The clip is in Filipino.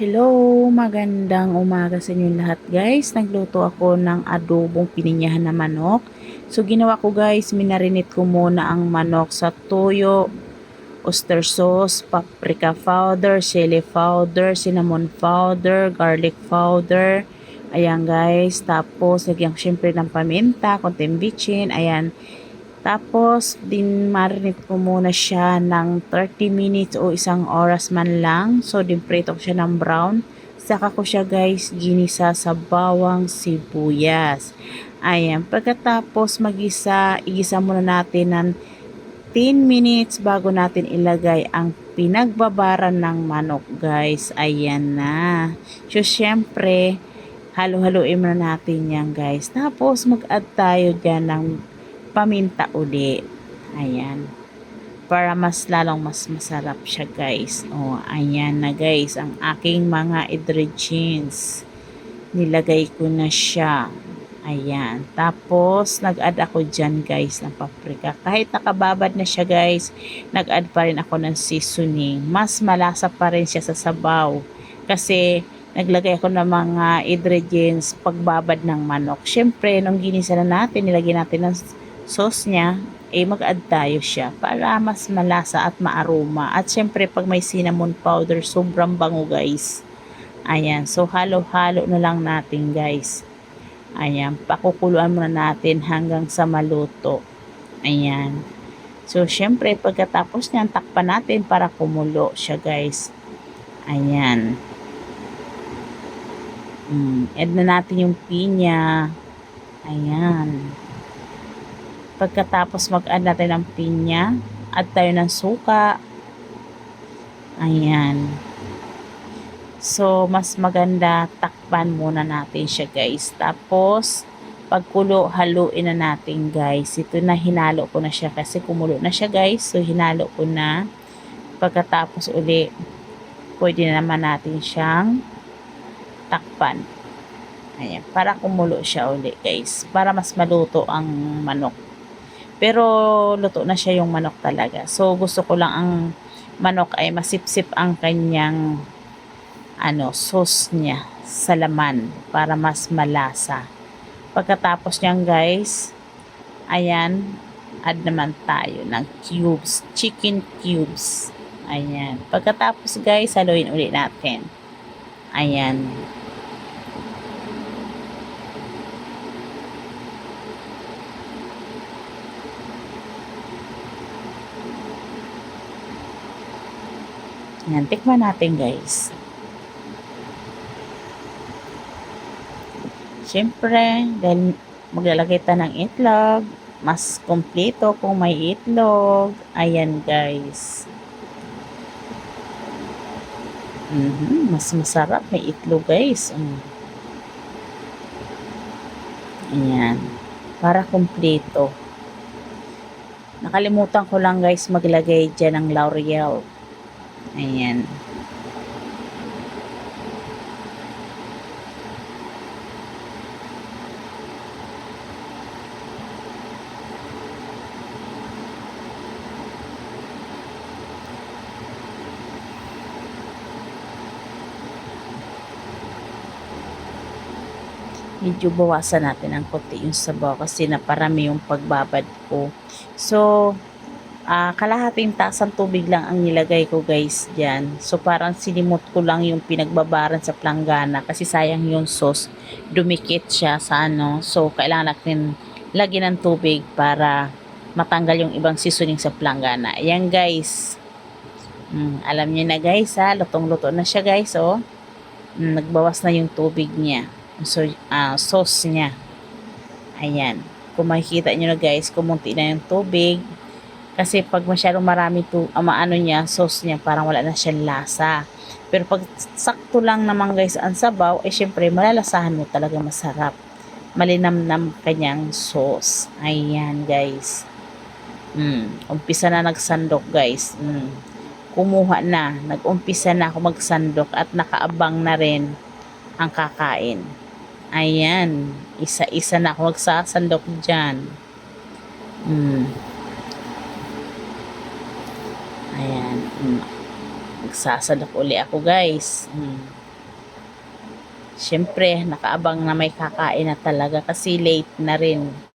Hello, magandang umaga sa inyo lahat guys. Nagluto ako ng adobong pininyahan na manok. So ginawa ko guys, minarinate ko muna ang manok sa toyo, oyster sauce, paprika powder, chili powder, cinnamon powder, garlic powder. Ayan guys, tapos lagyan syempre ng paminta, konting bitchin, ayan. Tapos, din marinate ko muna siya ng 30 minutes o isang oras man lang. So, din prito ko siya ng brown. Saka ko siya guys, ginisa sa bawang sibuyas. Ayan, pagkatapos magisa, igisa muna natin ng 10 minutes bago natin ilagay ang pinagbabaran ng manok guys. Ayan na. So, syempre, halo-haloin muna natin yan guys. Tapos, mag-add tayo dyan ng paminta uli. Ayan. Para mas lalong mas masarap siya guys. O, ayan na guys. Ang aking mga ingredients. Nilagay ko na siya. Ayan. Tapos, nag-add ako dyan guys ng paprika. Kahit nakababad na siya guys, nag-add pa rin ako ng seasoning. Mas malasa pa rin siya sa sabaw. Kasi, naglagay ako ng mga ingredients pagbabad ng manok. Siyempre, nung ginisa na natin, nilagay natin ng sauce niya, eh mag-add tayo siya para mas malasa at maaroma. At syempre, pag may cinnamon powder, sobrang bango guys. Ayan, so halo-halo na lang natin guys. Ayan, pakukuluan muna natin hanggang sa maluto. Ayan. So, syempre, pagkatapos niyan, takpan natin para kumulo siya guys. Ayan. Mm, add na natin yung pinya. Ayan. Pagkatapos mag-add natin ng pinya, add tayo ng suka. Ayan. So, mas maganda takpan muna natin siya guys. Tapos, pagkulo, haluin na natin guys. Ito na hinalo ko na siya kasi kumulo na siya guys. So, hinalo ko na. Pagkatapos uli, pwede na naman natin siyang takpan. Ayan, para kumulo siya uli guys. Para mas maluto ang manok. Pero luto na siya yung manok talaga. So gusto ko lang ang manok ay masipsip ang kanyang ano, sauce niya sa laman para mas malasa. Pagkatapos niyan guys, ayan, add naman tayo ng cubes, chicken cubes. Ayan. Pagkatapos guys, haluin ulit natin. Ayan. Yan, tikman natin guys. Siyempre, dahil maglalagay tayo ng itlog, mas kompleto kung may itlog. Ayan guys. Mhm, mas masarap may itlog guys. Mm. Ayan. Para kompleto. Nakalimutan ko lang guys maglagay dyan ng L'Oreal. Ayan. medyo bawasan natin ng konti yung sabaw kasi naparami yung pagbabad ko. So, uh, kalahating tasang tubig lang ang nilagay ko guys dyan. So parang sinimot ko lang yung pinagbabaran sa planggana kasi sayang yung sauce. Dumikit siya sa ano. So kailangan natin lagyan ng tubig para matanggal yung ibang seasoning sa planggana. Ayan guys. Hmm, alam niyo na guys ha. Lutong-luto na siya guys oh. Hmm, nagbawas na yung tubig niya. So, uh, sauce niya. Ayan. Kung makikita nyo na guys, kumunti na yung tubig kasi pag masyadong marami to, uh, maano niya, sauce niya, parang wala na siyang lasa. Pero pag sakto lang naman guys ang sabaw, eh syempre malalasahan mo talaga masarap. Malinamnam kanyang sauce. Ayan guys. Mm, umpisa na nagsandok guys. Mm, kumuha na. Nag-umpisa na ako magsandok at nakaabang na rin ang kakain. Ayan. Isa-isa na ako magsasandok dyan. Mm. Ayan. Magsasalok uli ako guys. Hmm. Siyempre, nakaabang na may kakain na talaga kasi late na rin.